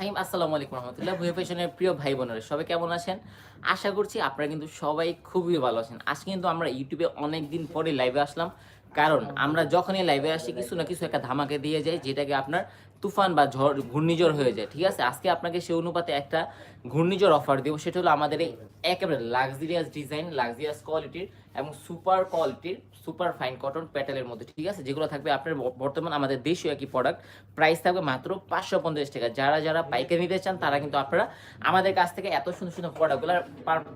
হাইম আসসালামু আলাইকুম রহমতুল্লাহ। ভুয়ে ফ্যাশনের প্রিয় ভাই বোনেরা, সবাই কেমন আছেন? আশা করছি আপনারা কিন্তু সবাই খুবই ভালো আছেন। আজকে কিন্তু আমরা ইউটিউবে অনেক দিন পরে লাইভে আসলাম। কারণ আমরা যখনই লাইভে আসি, কিছু না কিছু একটা ধামাকে দিয়ে যাই, যেটাকে আপনার তুফান বা ঝড়, ঘূর্ণিঝড় হয়ে যায়, ঠিক আছে? আজকে আপনাকে সেই অনুপাতে একটা ঘূর্ণিঝড় অফার দেবো। সেটা হলো আমাদের এই একেবারে লাক্সারিয়াস ডিজাইন লাক্সারিয়াস কোয়ালিটির এবং সুপার কোয়ালিটির সুপার ফাইন কটন প্যাটেলের মধ্যে, ঠিক আছে? যেগুলো থাকবে আপনার বর্তমান আমাদের দেশীয় একই প্রোডাক্ট প্রাইস থাকবে মাত্র পাঁচশো পঞ্চাশ টাকা। যারা যারা পাইকারি নিতে চান, তারা কিন্তু আপনারা আমাদের কাছ থেকে এত সুন্দর সুন্দর প্রোডাক্টগুলো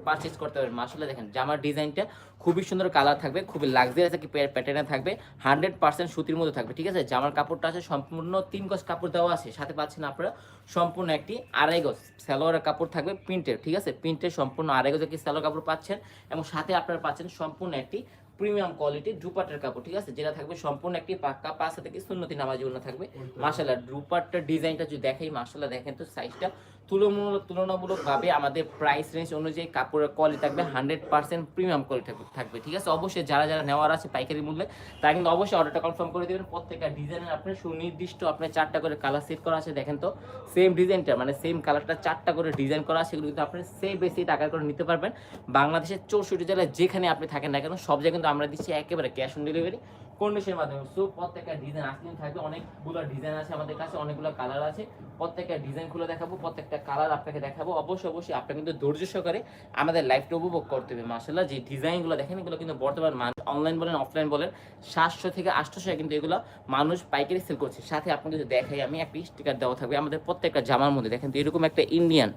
পারচেজ করতে পারেন আসলে দেখেন, জামার ডিজাইনটা খুবই সুন্দর কালার থাকবে, খুবই লাক্সারিয়াস একটি প্যাটার্নে থাকবে হান্ড্রেড পার্সেন্ট সুতির মধ্যে থাকবে, ঠিক আছে? জামার কাপড়টা আছে সম্পূর্ণ তিন গজ কাপড় দেওয়া আছে সাথে পাচ্ছেন আপনারা সম্পূর্ণ একটি আড়াই গজ সালোয়ারের কাপড় থাকবে প্রিন্টের ঠিক আছে? প্রিন্টের সম্পূর্ণ আড়াই গজ একটি স্যালোয়ার কাপড় পাচ্ছেন এবং সাথে আপনারা পাচ্ছেন সম্পূর্ণ একটি প্রিমিয়াম কোয়ালিটির ডুপাটের কাপড় ঠিক আছে? যেটা থাকবে সম্পূর্ণ একটি পাক্কা পাশে থেকে সুন্নতি নামাজ থাকবে। মাসাল্লাহ ডুপারটার ডিজাইনটা যদি দেখাই মাসাল্লাহ দেখেন তো সাইজটা তুলনামূলক তুলনামূলকভাবে আমাদের প্রাইস রেঞ্জ অনুযায়ী কাপড়ের কোয়ালিটি থাকবে হান্ড্রেড পার্সেন্ট প্রিমিয়াম কোয়ালিটি থাকবে ঠিক আছে? অবশ্যই যারা যারা নেওয়ার আছে পাইকারি মূল্যে, তারা কিন্তু অবশ্যই অর্ডারটা কনফার্ম করে দেবেন। প্রত্যেকটা ডিজাইনের আপনার সুনির্দিষ্ট আপনার চারটা করে কালার সেট করা আছে, দেখেন তো? সেম ডিজাইনটা মানে সেম কালারটা চারটা করে ডিজাইন করা আছে সেগুলো কিন্তু আপনি সেই বেশি টাকা করে নিতে পারবেন। বাংলাদেশের চৌষট্টি জেলায় যেখানে আপনি থাকেন না কেন, সব জায়গায় কিন্তু আমরা দিচ্ছি একেবারে ক্যাশ অন ডেলিভারি কন্ডিশনের মাধ্যমে। সো প্রত্যেকটা ডিজাইন আসলে থাকবে। অনেকগুলো ডিজাইন আছে আমাদের কাছে, অনেকগুলো কালার আছে। প্রত্যেকটা ডিজাইন খুলে দেখাবো, প্রত্যেকটা কালার আপনাকে দেখাবো। অবশ্যই অবশ্যই আপনাকে কিন্তু ধৈর্য সহকারে আমাদের লাইফটা উপভোগ করতে হবে। মাসাল্লাহ যে ডিজাইনগুলো দেখেন, এগুলো কিন্তু বর্তমান মানুষ অনলাইন বলেন অফলাইন বলেন, সাতশো থেকে আটশোশো কিন্তু এগুলো মানুষ পাইকারি সেল করছে। সাথে আপনাকে দেখাই আমি, একটা স্টিকার দেওয়া থাকবে আমাদের প্রত্যেকটা জামার মধ্যে। দেখেন তো এরকম একটা ইন্ডিয়ান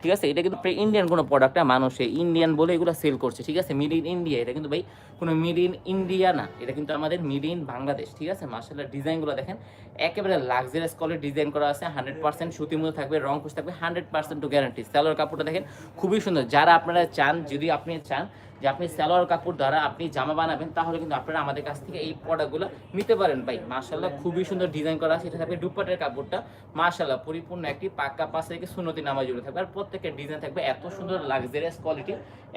ঠিক আছে? এটা কিন্তু ইন্ডিয়ান কোনো প্রোডাক্ট মানুষে ইন্ডিয়ান বলে এগুলো সেল করছে, ঠিক আছে? মিড ইন ইন্ডিয়া এটা কিন্তু ভাই কোনো মিড ইন ইন্ডিয়া না, এটা কিন্তু আমাদের মিড ইন বাংলাদেশ ঠিক আছে? মার্শাল ডিজাইনগুলো দেখেন, একেবারে লাক্সারিয়াস কলের ডিজাইন করা আছে হান্ড্রেড পার্সেন্ট সুতি মতো থাকবে, রং কুশ থাকবে hundred percent to guarantee salwar কাপড়টা দেখেন, খুবই সুন্দর। যারা আপনারা চান, যদি আপনি চান যে আপনি সালোয়ার কাপড় দ্বারা আপনি জামা বানাবেন, তাহলে কিন্তু আপনারা আমাদের কাছ থেকে এই প্রোডাক্টগুলো নিতে পারেন ভাই। মার্শাল্লাহ খুবই সুন্দর ডিজাইন করা আছে। এটা থাকবে দুপাটের কাপড়টা মার্শাল্লাহ পরিপূর্ণ একটি পাক্কা পাশ থেকে সুন্নতি নামা জুড়ে থাকবে। আর প্রত্যেকের ডিজাইন থাকবে এত সুন্দর লাক্সারিয়াস কোয়ালিটি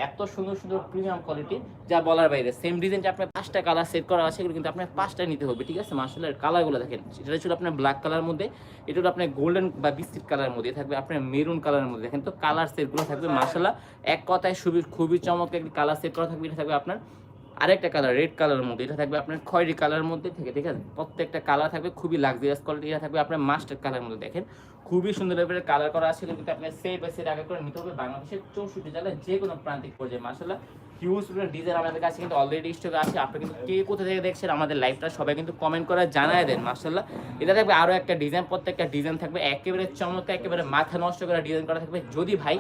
এত সুন্দর সুন্দর প্রিমিয়াম কোয়ালিটি যা বলার বাইরে। সেম ডিজাইনটা আপনার পাঁচটা কালার সেট করা আছে, এগুলো কিন্তু আপনার পাঁচটা নিতে হবে, ঠিক আছে? মার্শাল্লাহ কালারগুলো দেখেন। এটা ছিল আপনার ব্ল্যাক কালার মধ্যে, এটা হলো আপনার গোল্ডেন বা বিস্কিট কালারের মধ্যে থাকবে আপনার মেরুন কালারের মধ্যে। দেখেন তো কালার সেটগুলো থাকবে মার্শাল্লাহ এক কথায় খুবই খুবই চমৎকার একটি কালার সেট করা থাকবে, এটা থাকবে আপনার আরেকটা কালার রেড কালারের মধ্যে, এটা থাকবে আপনার খয়েরি কালারের মধ্যে থেকে, ঠিক আছে? প্রত্যেকটা কালার থাকবে, খুবই লাক্সারিয়াস কোয়ালিটি এটা থাকবে আপনার মাস্টার কালারের মধ্যে, দেখেন? খুবই সুন্দর লেভেলের কালার করা আছে কিন্তু আপনার সেট বাই সেট আগে করে নিতে হবে বাংলাদেশের চৌষট্টি জেলায় যে কোনো প্রান্তিক পর্যায়ে মাসাল্লাহ ডিজাইন আমাদের কাছে কিন্তু অলরেডি আছে। আপনি কে কোথা থেকে দেখছেন আমাদের সবাই কিন্তু কমেন্ট জানায় দেন এটা আরও একটা ডিজাইন ডিজাইন থাকবে। একেবারে একেবারে মাথা নষ্ট ডিজাইন করা থাকবে। যদি ভাই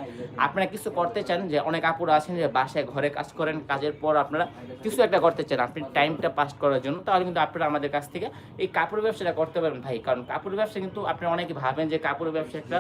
আপনারা কিছু করতে চান, যে অনেক আপুর আছেন যে বাসায় ঘরে কাজ করেন, কাজের পর আপনারা কিছু একটা করতে চান, আপনি টাইমটা পাস করার জন্য, তাহলে কিন্তু আপনারা আমাদের কাছ থেকে এই কাপড়ের ব্যবসাটা করতে পারেন ভাই। কারণ কাপড়ের ব্যবসা কিন্তু আপনি অনেকে ভাবেন যে কাপড়ের ব্যবসা একটা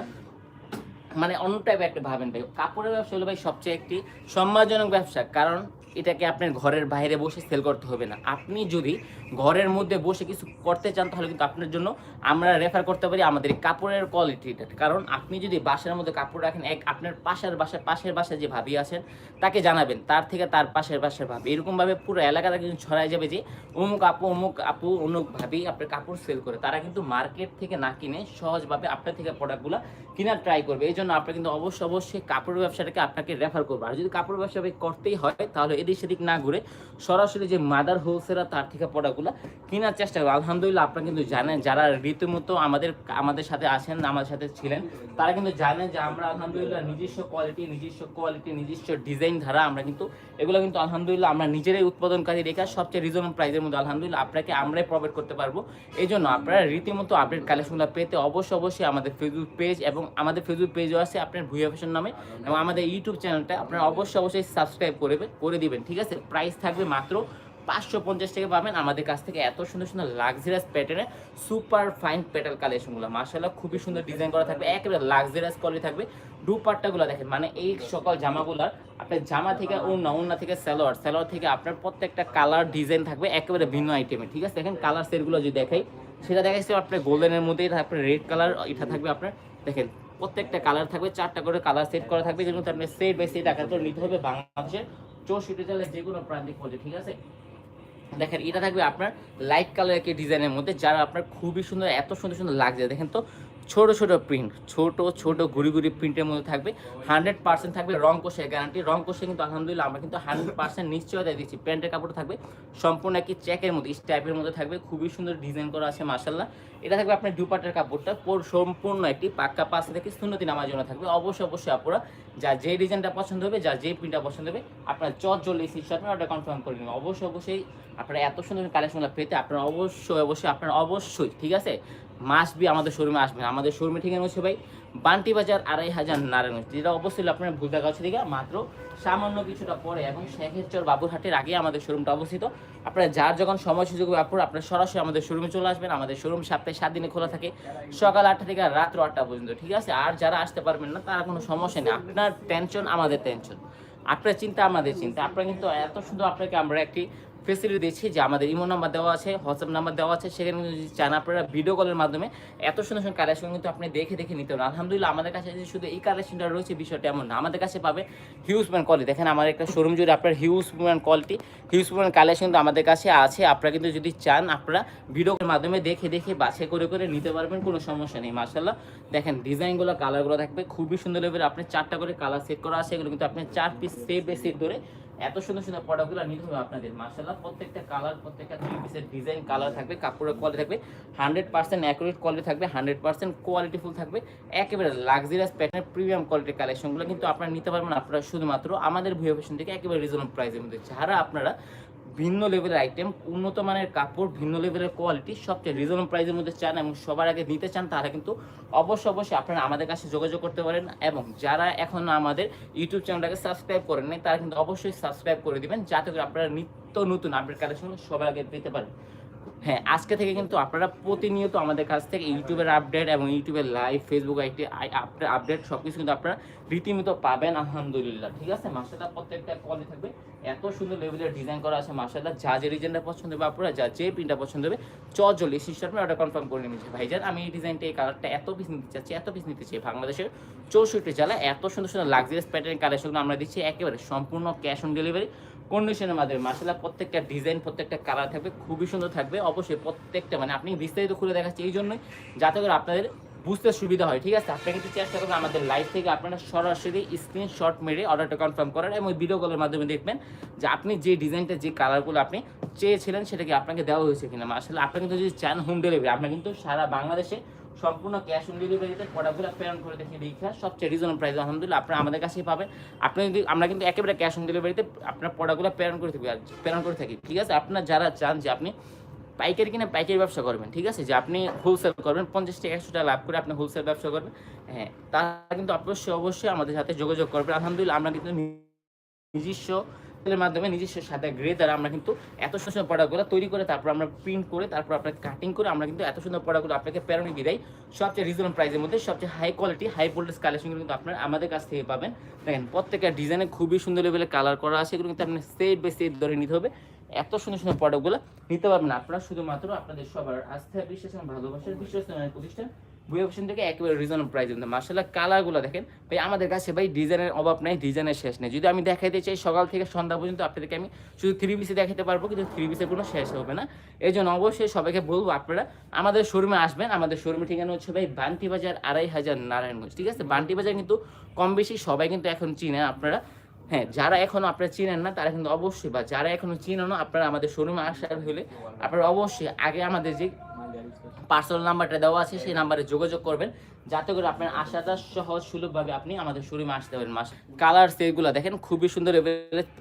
মানে অন্য টাইপের একটা ভাবেন ভাই। কাপড়ের ব্যবসা হলো ভাই সবচেয়ে একটি সম্মানজনক ব্যবসা। কারণ এটাকে আপনার ঘরের বাইরে বসে সেল করতে হবে না। আপনি যদি ঘরের মধ্যে বসে কিছু করতে চান, তাহলে কিন্তু আপনার জন্য আমরা রেফার করতে পারি আমাদের কাপড়ের কোয়ালিটিটা কারণ আপনি যদি বাসার মধ্যে কাপড় রাখেন, এক আপনার পাশের বাসায় পাশের বাসায় যে ভাবি আছেন, তাকে জানাবেন। তার থেকে তার পাশের বাসার ভাবি। এরকমভাবে পুরো এলাকাটা কিন্তু ছড়াই যাবে যে অমুক আপু অমুক আপু, অমুক ভাবি আপনার কাপড় সেল করে। তারা কিন্তু মার্কেট থেকে না কিনে সহজভাবে আপনার থেকে প্রোডাক্টগুলো কেনার ট্রাই করবে। এই জন্য আপনার কিন্তু অবশ্যই অবশ্যই কাপড় ব্যবসাটাকে আপনাকে রেফার করব। আর যদি কাপড় ব্যবসা করতেই হয়, তাহলে এদিক সেদিক না ঘুরে সরাসরি যে মাদার হোলসেলার তার থেকে প্রোডাক্টগুলো কেনার চেষ্টা করব। আলহামদুলিল্লাহ আপনারা কিন্তু জানেন, যারা রীতিমতো আমাদের আমাদের সাথে আছেন আমাদের সাথে ছিলেন, তারা কিন্তু জানেন যে আমরা আলহামদুলিল্লাহ নিজস্ব কোয়ালিটি নিজস্ব কোয়ালিটি নিজস্ব ডিজাইন ধারা আমরা কিন্তু, এগুলো কিন্তু আলহামদুলিল্লাহ আমরা নিজেরাই উৎপাদনকারী রেখা সবচেয়ে রিজনেবল প্রাইসের মধ্যে আলহামদুলিল্লাহ আপনাকে আমরাই প্রোভাইড করতে পারব। এই জন্য আপনারা রীতিমতো আপডেট কালেকশনগুলো পেতে অবশ্যই অবশ্যই আমাদের ফেসবুক পেজ এবং আমাদের ফেসবুক পেজও আছে আপনার ভুয়া ফ্যাশন নামে এবং আমাদের ইউটিউব চ্যানেলটা আপনারা অবশ্যই অবশ্যই সাবস্ক্রাইব করবে করে দিবেন। ঠিক আছে? প্রাইস থাকবে মাত্র পাঁচশো পঞ্চাশ টাকা পাবেন। আমাদের কাছ থেকে এত সুন্দর সুন্দর লাক্সারিয়াস প্যাটার্নে সুপার ফাইন প্যাটাল কালেকশনগুলো মার্শাল্লাহ খুবই সুন্দর ডিজাইন করা থাকবে। একেবারে লাক্সারিয়াস কোয়ালিটি থাকবে। দুপাট্টাগুলো দেখেন মানে এই সকল জামাগুলার আপনার জামা থেকে ওড়না ওড়না থেকে সালোয়ার সালোয়ার থেকে আপনার প্রত্যেকটা কালার ডিজাইন থাকবে একেবারে ভিন্ন আইটেমে ঠিক আছে? দেখেন কালার সেটগুলো যদি দেখাই, সেটা দেখাচ্ছি আপনার গোল্ডেনের মধ্যে এটা আপনার রেড কালার এটা থাকবে আপনার, দেখেন, প্রত্যেকটা কালার থাকবে, চারটা করে কালার সেট করা থাকবে, যেগুলো আপনার সেট বাই সেট আকার করে নিতে হবে বাংলাদেশের চৌষট্টি জেলায় যে কোনো প্রান্তিক পর্যায়ে ঠিক আছে? দেখেন, এটা থাকবে আপনার লাইট কালার একটি ডিজাইনের মধ্যে, যারা আপনার খুবই সুন্দর, এত সুন্দর সুন্দর লাগছে। দেখেন তো ছোট ছোট প্রিন্ট ছোট ছোট ঘুরি ঘুরি প্রিন্টের মধ্যে থাকবে। হান্ড্রেড পার্সেন্ট থাকবে রং কোষের গ্যারান্টি রং কোষে কিন্তু আলহামদুলিল্লাহ আমরা কিন্তু হান্ড্রেড পার্সেন্ট নিশ্চয়তা দিচ্ছি। প্যান্টের কাপড় থাকবে সম্পূর্ণ একটি চেকের মধ্যে টাইপের মধ্যে থাকবে। খুবই সুন্দর ডিজাইন করা আছে মাসাল্লাহ এটা থাকবে আপনার দুপাটের কাপড়টা, পুরো সম্পূর্ণ একটি পাক্কা পাশে থেকে সুন্নতি নামার জন্য থাকবে। অবশ্যই অবশ্যই আপনারা যা যে ডিজাইনটা পছন্দ হবে, যা যে প্রিন্টটা পছন্দ হবে, আপনার চট জলে সিস্টার ওটা কনফার্ম করে নেবেন। অবশ্যই অবশ্যই আপনারা এত সুন্দর কালেকশনগুলো পেতে আপনারা অবশ্যই অবশ্যই, আপনারা অবশ্যই, ঠিক আছে? মাস বি আমাদের শোরুমে আসবেন আমাদের শোরুমে ঠিকানা হচ্ছে ভাই বান্টি বাজার আড়াই হাজার নারায়ণগঞ্জ। যেটা অবশ্যই আপনার ভুল দেখা হচ্ছে দিকে, মাত্র সামান্য কিছুটা পরে এবং শেখেরচর বাবুরহাটের আগে আমাদের শোরুমটা অবস্থিত। আপনারা যার যখন সময় সুযোগ আপনারা সরাসরি আমাদের শোরুমে চলে আসবেন। আমাদের শোরুম সপ্তাহে সাত দিনে খোলা থাকে, সকাল আটটা থেকে রাত্র আটটা পর্যন্ত, ঠিক আছে? আর যারা আসতে পারবেন না, তারা কোনো সমস্যা নেই। আপনার টেনশন আমাদের টেনশন আপনার চিন্তা, আমাদের চিন্তা। আপনারা কিন্তু এত সুন্দর আপনাকে আমরা একটি ফেসিলিটি দিচ্ছি যে আমাদের ইমো নাম্বার দেওয়া আছে হোয়াটসঅ্যাপ নাম্বার দেওয়া আছে, সেখানে যদি চান আপনারা ভিডিও কলের মাধ্যমে এত সুন্দর সুন্দর কালেকশন কিন্তু আপনি দেখে দেখে নিতে পারেন। আলহামদুলিল্লাহ, আমাদের কাছে যে শুধু এই কালেকশনটা রয়েছে, বিষয়টা এমন না। আমাদের কাছে পাবে হিউজ ম্যান কোয়ালিটি দেখেন আমার একটা শোরুম জুড়ে আপনার huge man quality huge man collection কিন্তু আমাদের কাছে আছে। আপনারা কিন্তু যদি চান, আপনারা ভিডিও কলের মাধ্যমে দেখে দেখে বাছাই করে করে নিতে পারবেন, কোনো সমস্যা নেই। মার্শাল্লাহ দেখেন ডিজাইনগুলো কালারগুলো থাকবে। খুবই সুন্দর লেভেল আপনি চারটা করে কালার সেট করা আছে, এগুলো কিন্তু আপনি চার পিস সেট বাই ধরে এত সুন্দর সুন্দর প্রোডাক্টগুলো নিতে হবে আপনাদের মার্শাল্লাহ প্রত্যেকটা কালার প্রত্যেকটা থ্রি পিসের ডিজাইন কালার থাকবে, কাপড়ের কোয়ালিটি থাকবে হান্ড্রেড পার্সেন্ট অ্যাকুরেট কোয়ালিটি থাকবে হান্ড্রেড পার্সেন্ট কোয়ালিটি ফুল থাকবে। একেবারে লাক্সারিয়াস প্যাটার্নের প্রিমিয়াম কোয়ালিটির কালেকশনগুলো কিন্তু আপনারা নিতে পারবেন, আপনারা শুধুমাত্র আমাদের ভিও ফ্যাশন থেকে একেবারে রিজনেবল প্রাইসের মধ্যে। যারা আপনারা ভিন্ন লেভেলের আইটেম উন্নত মানের কাপড়, ভিন্ন লেভেলের কোয়ালিটি সবচেয়ে রিজনেবল প্রাইসের মধ্যে চান এবং সবার আগে নিতে চান, তারা কিন্তু অবশ্যই অবশ্যই আপনারা আমাদের কাছে যোগাযোগ করতে পারেন এবং যারা এখন আমাদের ইউটিউব চ্যানেলটাকে সাবস্ক্রাইব করেন নাই, তারা কিন্তু অবশ্যই সাবস্ক্রাইব করে দিবেন, যাতে করে আপনারা নিত্য নতুন আপডেট কালেকশন সবার আগে পেতে পারেন। হ্যাঁ আজকে থেকে কিন্তু আপনারা প্রতিনিয়ত আমাদের কাছ থেকে ইউটিউবের আপডেট এবং ইউটিউবের লাইভ ফেসবুক আইটি আপডেট সব কিছু কিন্তু আপনারা রীতিমতো পাবেন, আলহামদুলিল্লাহ। ঠিক আছে? মাসাটা প্রত্যেকটা কোয়ালিটি থাকবে। এত সুন্দর লেভেলের ডিজাইন করা আছে মাসাটা যা যে ডিজাইনটা পছন্দ হবে আপনারা যা যে প্রিন্টটা পছন্দ হবে, চ চজলি সিস্টারমে ওটা কনফার্ম করে নিয়েছি ভাইজান, আমি এই ডিজাইনটা এই কালারটা এত পিস নিতে চাচ্ছি, এত পিস নিতে চাই বাংলাদেশের চৌষট্টি জেলা এত সুন্দর সুন্দর লাক্সারিয়াস প্যাটার্ন কালেকশন আমরা দিচ্ছি, একেবারে সম্পূর্ণ ক্যাশ অন ডেলিভারি কন্ডিশনের মাধ্যমে। মাসালা প্রত্যেকটা ডিজাইন প্রত্যেকটা কালার থাকবে, খুবই সুন্দর থাকবে। অবশ্যই প্রত্যেকটা মানে আপনি বিস্তারিত খুলে দেখাচ্ছি এই জন্যই, যাতে করে আপনাদের বুঝতে সুবিধা হয়, ঠিক আছে? আপনারা কিন্তু চেষ্টা করবেন আমাদের লাইভ থেকে আপনারা সরাসরি স্ক্রিনশট মেরে অর্ডারটা কনফার্ম করার এবং ভিডিও কলের মাধ্যমে দেখবেন যে আপনি যে ডিজাইনটা যে কালারগুলো আপনি চেয়েছিলেন, সেটা কি আপনাকে দেওয়া হয়েছে কিনা। আসলে আপনি কিন্তু যদি চান হোম ডেলিভারি আপনার কিন্তু সারা বাংলাদেশে সম্পূর্ণ ক্যাশ অন ডেলিভারিতে প্রোডাক্টগুলো প্রেরণ করে দেখি দীক্ষা সবচেয়ে রিজনেবল প্রাইস আলহামদুলিল্লাহ, আপনারা আমাদের কাছেই পাবেন। আপনি যদি, আমরা কিন্তু একেবারে ক্যাশ অন ডেলিভারিতে আপনার প্রোডাক্টগুলো প্রেরণ করে থাকি প্রেরণ করে থাকি, ঠিক আছে? আপনারা যারা চান যে আপনি পাইকারি কিনে পাইকারি ব্যবসা করবেন, ঠিক আছে? যে আপনি হোলসেল করবেন, পঞ্চাশ টাকা একশো টাকা লাভ করে আপনি হোলসেল ব্যবসা করবেন হ্যাঁ তারা কিন্তু অবশ্যই অবশ্যই আমাদের সাথে যোগাযোগ করবেন আলহামদুলিল্লাহ, আমরা কিন্তু নিজস্ব এর মাধ্যমে নিজস্ব সাদা গ্রে দ্বারা আমরা কিন্তু এত সুন্দর প্রোডাক্টগুলো তৈরি করে, তারপর আমরা প্রিন্ট করে, তারপর আপনাকে কাটিং করে, আমরা কিন্তু এত সুন্দর প্রোডাক্টগুলো আপনাকে প্রেরণে দেয় সবচেয়ে রিজনেবল প্রাইসের মধ্যে, সবচেয়ে হাই কোয়ালিটি হাই ভোল্টেজ কালেকশনগুলো কিন্তু আপনার আমাদের কাছ থেকে পাবেন। দেখেন, প্রত্যেকটা ডিজাইনে খুবই সুন্দর লেভেলে কালার করা আছে, এগুলো কিন্তু আপনি সেট বাই সেট ধরে নিতে হবে। এত সুন্দর সুন্দর প্রোডাক্টগুলো নিতে পারবেন আপনারা শুধুমাত্র আপনাদের সবার আস্থা, বিশ্বাস এবং ভালোবাসার বিশ্বাস প্রতিষ্ঠান বুয়ে অপশন থেকে একেবারে রিজনেবল প্রাইস কিন্তু মার্শাল্লাহ কালারগুলো দেখেন। ভাই, আমাদের কাছে ভাই ডিজাইনের অভাব নাই ডিজাইনের শেষ নেই। যদি আমি দেখাইতে চাই, সকাল থেকে সন্ধ্যা পর্যন্ত আপনাদেরকে আমি শুধু থ্রি পিসে দেখাতে পারব, কিন্তু থ্রি পিসের কোনো শেষ হবে না। এই জন্য অবশ্যই সবাইকে বলব আপনারা, আমাদের শোরুমে আসবেন। আমাদের শোরুমে ঠিকানা হচ্ছে ভাই বান্টি বাজার আড়াই হাজার নারায়ণগঞ্জ, ঠিক আছে? বান্টি বাজার কিন্তু কম বেশি সবাই কিন্তু এখন চিনে আপনারা। হ্যাঁ যারা এখনও আপনারা চিনেন না, তারা কিন্তু অবশ্যই বা যারা এখনও চিনেন না, আপনারা আমাদের শোরুমে আসার হলে আপনারা অবশ্যই আগে আমাদের যে পার্সোনাল নাম্বারটা দেওয়া আছে, সেই নাম্বারে যোগাযোগ করবেন। যাতে করে আপনার আশাটা সহজ সুলভভাবে আপনি আমাদের শোরুমে আসতে পারেন। মাস কালার সেটগুলো দেখেন, খুবই সুন্দর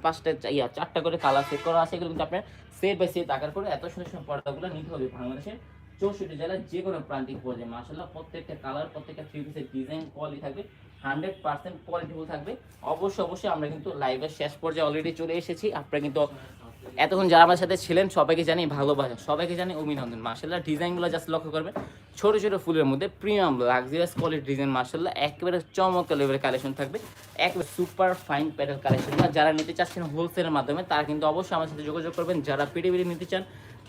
পাঁচটা, ইয়া, চারটা করে কালার সেট করা আছে। এগুলো কিন্তু আপনার সেট বাই সেট আকার করে এত সুন্দর সুন্দর পর্দাগুলো নিতে হবে বাংলাদেশের চৌষট্টি জেলার যে কোনো প্রান্তিক পর্যায়ে। মাসাল্লাহ প্রত্যেকটা কালার প্রত্যেকটা থ্রি পিসের ডিজাইন কোয়ালিটি থাকবে হান্ড্রেড পার্সেন্ট কোয়ালিটিফুল থাকবে। অবশ্যই অবশ্যই আমরা কিন্তু লাইভের শেষ পর্যায়ে অলরেডি চলে এসেছি। আপনারা কিন্তু এতক্ষণ যারা আমার সাথে ছিলেন, সবাইকে জানি ভালোবাসা, সবাইকে জানি অভিনন্দন। মার্শাল্লাহ, ডিজাইনগুলো জাস্ট লক্ষ্য করবেন। ছোটো ছোটো ফুলের মধ্যে প্রিমিয়াম লাক্সারিয়াস কোয়ালিটি ডিজাইন মার্শাল্লাহ, একেবারে চমৎকার লেভেলের কালেকশন থাকবে। একেবারে সুপার ফাইন প্যাটার কালেকশন যারা নিতে চাচ্ছেন হোলসেলের মাধ্যমে, তারা কিন্তু অবশ্যই আমার সাথে যোগাযোগ করবেন। যারা পিড়ে পিড়ে নিতে চান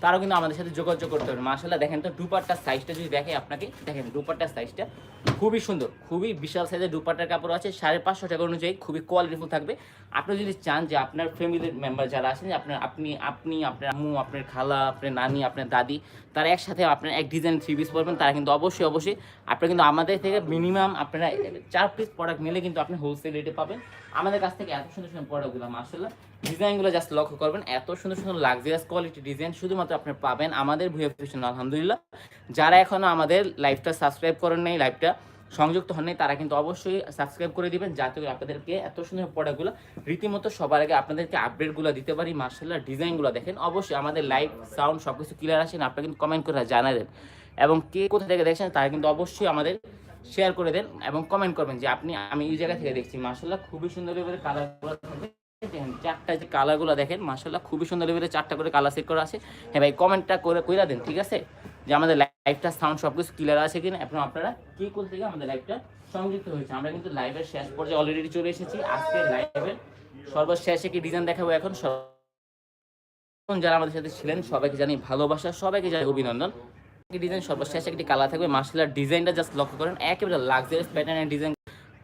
তারাও কিন্তু আমাদের সাথে যোগাযোগ করতে পারেন মাসাল্লাহ দেখেন তো, দুপাট্টার সাইজটা যদি দেখে আপনাকে, দেখেন দুপাট্টার সাইজটা খুবই সুন্দর, খুবই বিশাল সাইজের দুপাট্টার কাপড় আছে, সাড়ে পাঁচশো টাকা অনুযায়ী খুবই কোয়ালিটিফুল থাকবে। আপনি যদি চান যে আপনার ফ্যামিলির মেম্বার যারা আছেন, আপনার আপনি আপনি, আপনার আম্মু, আপনার খালা, আপনার নানি, আপনার দাদি, তারা একসাথে আপনার এক ডিজাইন থ্রি পিস পরবেন, তারা কিন্তু অবশ্যই অবশ্যই আপনারা কিন্তু আমাদের থেকে মিনিমাম আপনারা চার পিস প্রোডাক্ট নিলে কিন্তু আপনি হোলসেল রেটে পাবেন। আমাদের কাছ থেকে এত সুন্দর সুন্দর প্রোডাক্টগুলো মার্শাল্লাহ ডিজাইনগুলো জাস্ট লক্ষ্য করবেন, এত সুন্দর সুন্দর লাক্সারিয়াস কোয়ালিটি ডিজাইন শুধুমাত্র আপনি পাবেন আমাদের ভুয়া ফ্যাশন আলহামদুলিল্লাহ। যারা এখনও আমাদের লাইভটা সাবস্ক্রাইব করেন নাই লাইভটা সংযুক্ত হন নাই, তারা কিন্তু অবশ্যই সাবস্ক্রাইব করে দিবেন, যাতে করে আপনাদেরকে এত সুন্দর প্রোডাক্টগুলো রীতিমতো সবার আগে আপনাদেরকে আপডেটগুলো দিতে পারি মার্শাল্লাহ ডিজাইনগুলো দেখেন। অবশ্যই আমাদের লাইভ সাউন্ড সব কিছু ক্লিয়ার আসেন আপনারা কিন্তু কমেন্ট করে জানাবেন এবং কে কোথা থেকে দেখছেন, তারা কিন্তু অবশ্যই আমাদের শেয়ার করে দেন এবং কমেন্ট করবেন যে আপনি, আমি এই জায়গা থেকে দেখছি মার্শাল্লাহ খুবই সুন্দর কালারগুলো দেখেন, চারটা যে কালারগুলো দেখেন মার্শাল্লাহ খুবই সুন্দর লেভেলে চারটা করে কালার সেট করা আছে। হ্যাঁ ভাই, কমেন্টটা করে, কইরা দেন, ঠিক আছে? যে আমাদের লাইভটা সাউন্ড সব কিছু ক্লিয়ার আছে কিনা এখন আপনারা কি কোন থেকে আমাদের লাইভটা সংযুক্ত হয়েছে আমরা কিন্তু লাইভের শেষ পর্যায়ে অলরেডি চলে এসেছি। আজকে লাইভের সর্বশেষে কি ডিজাইন দেখাবো এখন। যারা আমাদের সাথে ছিলেন, সবাইকে জানি ভালোবাসা, সবাইকে জানি অভিনন্দন। ডিজাইন সর্বশেষ একটি কালার থাকবে। মার্শাল ডিজাইনটা জাস্ট লক্ষ্য করেন, একেবারে লাক্সারিয়াস প্যাটার্নের design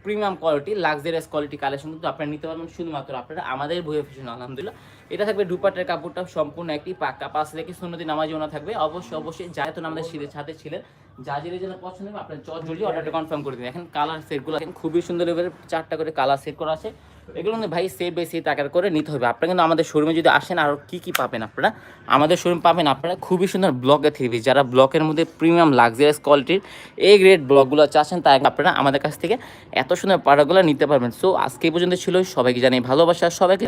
premium quality luxurious quality collection কিন্তু আপনারা নিতে পারবেন। শুধুমাত্র আপনারা আমাদের বইয়ে ফ্যাশন আলহামদুলিল্লাহ। এটা থাকবে দুপাটের কাপড়টা সম্পূর্ণ একটি পাক্কা। পাঁচ থেকে সুন্নতি নামাজি ওনা থাকবে। অবশ্যই অবশ্যই যা তো আমাদের শীতের সাথে ছিলেন, যা যেটা যেন পছন্দ হবে আপনার চট জলদি অর্ডারটা কনফার্ম করে দিন। এখন কালার সেটগুলো দেখেন, খুবই সুন্দর এবারে চারটা করে কালার সেট করা আছে। এগুলো কিন্তু ভাই সেট বাই সেট আকার করে নিতে হবে। আপনারা কিন্তু আমাদের শোরুমে যদি আসেন আরও কী কী পাবেন আপনারা? আমাদের শোরুম পাবেন আপনারা খুবই সুন্দর ব্লকে থ্রি পিস যারা ব্লকের মধ্যে প্রিমিয়াম লাক্সারিয়াস কোয়ালিটির এই গ্রেড ব্লকগুলো চাচ্ছেন তাই আপনারা আমাদের কাছ থেকে এত সুন্দর প্রোডাক্টগুলো নিতে পারবেন। সো আজকে পর্যন্ত ছিল। সবাইকে জানাই ভালোবাসা। সবাইকে